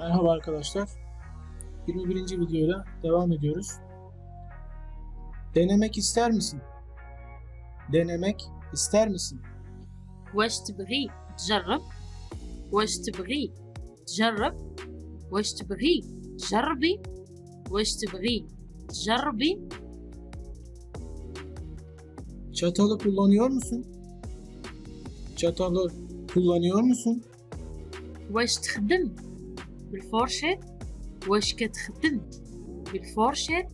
Merhaba arkadaşlar. 21. videoyla devam ediyoruz. Denemek ister misin? Denemek ister misin? واش تبغي تجرب واش تبغي تجرب واش تبغي تجربي واش تبغي تجربي Çatalı kullanıyor musun? Çatalı kullanıyor musun? واش تخدم بالفورشيت واش كتخدم بالفورشيت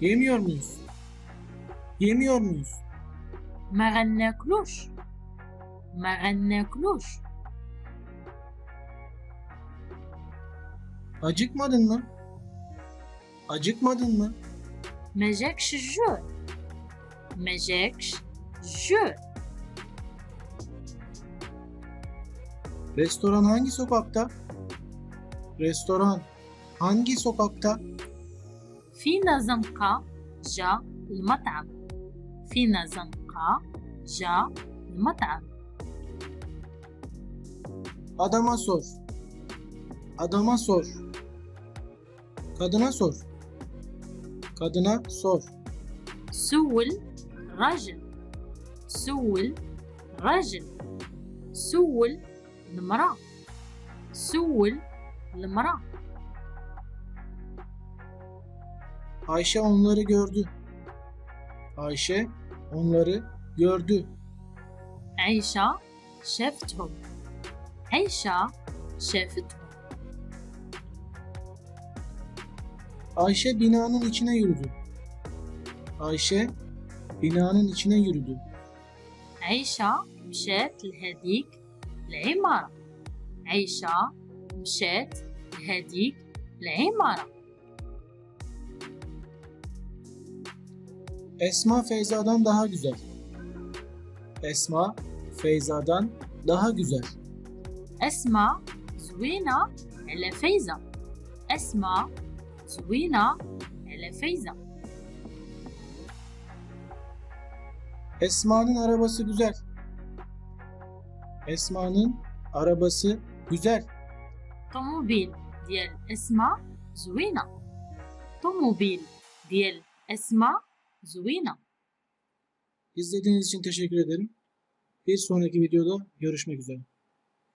Yemiyor muyuz? Yemiyor muyuz? ما غناكلوش ما غناكلوش Acıkmadın mı? Acıkmadın mı? ما جاكش الجوع ما جاكش الجوع Restoran hangi sokakta? Restoran hangi sokakta? فينا زنقة جا المطعم فينا زنقة جا المطعم Adama sor. Adama sor. Kadına sor. Kadına sor. سول رجل سول رجل سول المرأة سول المرأة Ayşe onları gördü. Ayşe onları gördü. عيشة شافتهم عيشة شافتهم Ayşe binanın içine yürüdü. Ayşe binanın içine yürüdü. عيشة مشات لهديك العمارة عيشة مشات لهديك العمارة Esma Feyza'dan daha güzel. Esma Feyza'dan daha güzel. أسماء زوينة على فايزة أسماء زوينة على فايزة Esma'nın arabası güzel. Esma'nın arabası güzel. طوموبيل ديال أسماء زوينة طوموبيل ديال أسماء زوينة İzlediğiniz için teşekkür ederim. Bir sonraki videoda görüşmek üzere.